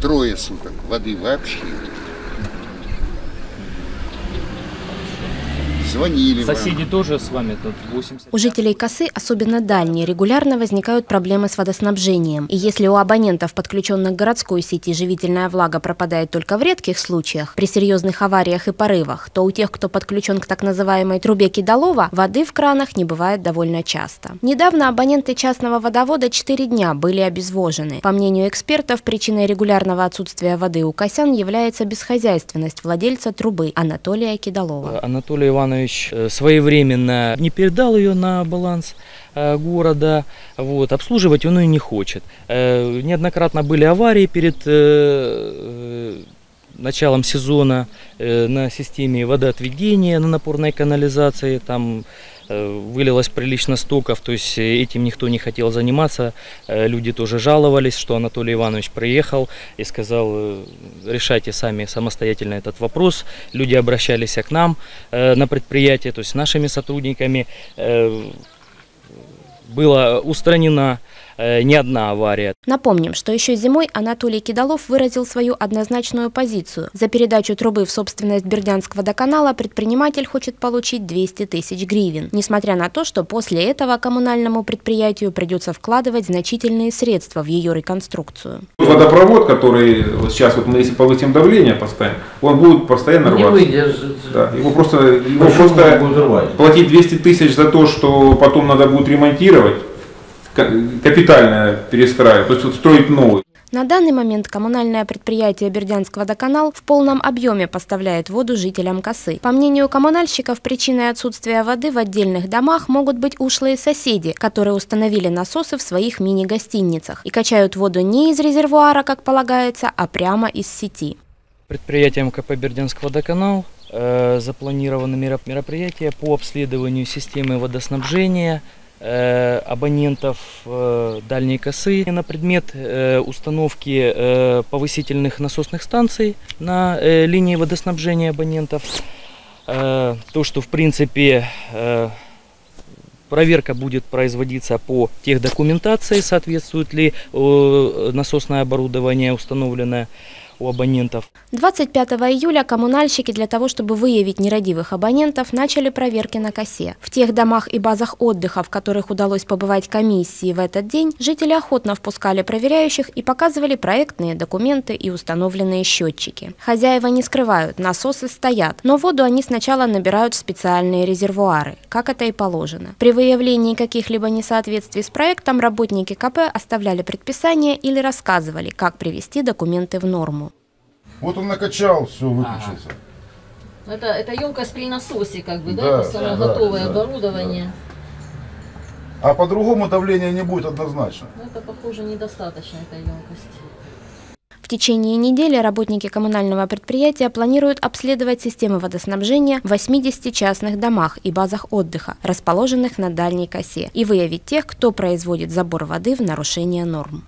трое суток воды вообще нет. Звонили вам. Соседи тоже с вами тут 80. У жителей косы, особенно дальние, регулярно возникают проблемы с водоснабжением. И если у абонентов, подключенных к городской сети, живительная влага пропадает только в редких случаях, при серьезных авариях и порывах, то у тех, кто подключен к так называемой трубе Кидалова, воды в кранах не бывает довольно часто. Недавно абоненты частного водовода 4 дня были обезвожены. По мнению экспертов, причиной регулярного отсутствия воды у косян является бесхозяйственность владельца трубы Анатолия Кидалова. Анатолий Иванович э, своевременно не передал ее на баланс э, города, вот, обслуживать он ее не хочет. Э, Неоднократно были аварии перед началом сезона э, на системе водоотведения, на напорной канализации, там э, вылилось прилично стоков, то есть э, этим никто не хотел заниматься. Люди тоже жаловались, что Анатолий Иванович приехал и сказал, решайте сами самостоятельно этот вопрос. Люди обращались к нам на предприятие, то есть с нашими сотрудниками. Была устранена э, не одна авария. Напомним, что еще зимой Анатолий Кидалов выразил свою однозначную позицию. За передачу трубы в собственность Бердянского водоканала предприниматель хочет получить 200 тысяч гривен. Несмотря на то, что после этого коммунальному предприятию придется вкладывать значительные средства в ее реконструкцию. Водопровод, который вот сейчас, вот мы если повысим давление постоянно, он будет постоянно Не рваться. выдержит. Да, его просто, его Почему просто платить 200 тысяч за то, что потом надо будет ремонтировать, ка- капитально перестраивать, то есть вот строить новый. На данный момент коммунальное предприятие Бердянск водоканал в полном объеме поставляет воду жителям косы. По мнению коммунальщиков, причиной отсутствия воды в отдельных домах могут быть ушлые соседи, которые установили насосы в своих мини-гостиницах и качают воду не из резервуара, как полагается, а прямо из сети. Предприятием КП Бердянск водоканал э, запланированы мероп- мероприятия по обследованию системы водоснабжения абонентов э, дальней косы на предмет э, установки э, повысительных насосных станций на э, линии водоснабжения абонентов. Э, то, что в принципе э, проверка будет производиться по техдокументации, соответствует ли э, насосное оборудование установленное у абонентов. 25 июля коммунальщики для того, чтобы выявить нерадивых абонентов, начали проверки на косе. В тех домах и базах отдыха, в которых удалось побывать комиссии в этот день, жители охотно впускали проверяющих и показывали проектные документы и установленные счетчики. Хозяева не скрывают, насосы стоят, но воду они сначала набирают в специальные резервуары, как это и положено. При выявлении каких-либо несоответствий с проектом работники КП оставляли предписание или рассказывали, как привести документы в норму. Вот он накачал, все, выключился. Ну, Это, это емкость при насосе, как бы, да? Да, это самое да, готовое да, оборудование. А по-другому давление не будет однозначно. Но это, похоже, недостаточно этой емкости. В течение недели работники коммунального предприятия планируют обследовать системы водоснабжения в 80 частных домах и базах отдыха, расположенных на дальней косе, и выявить тех, кто производит забор воды в нарушение норм.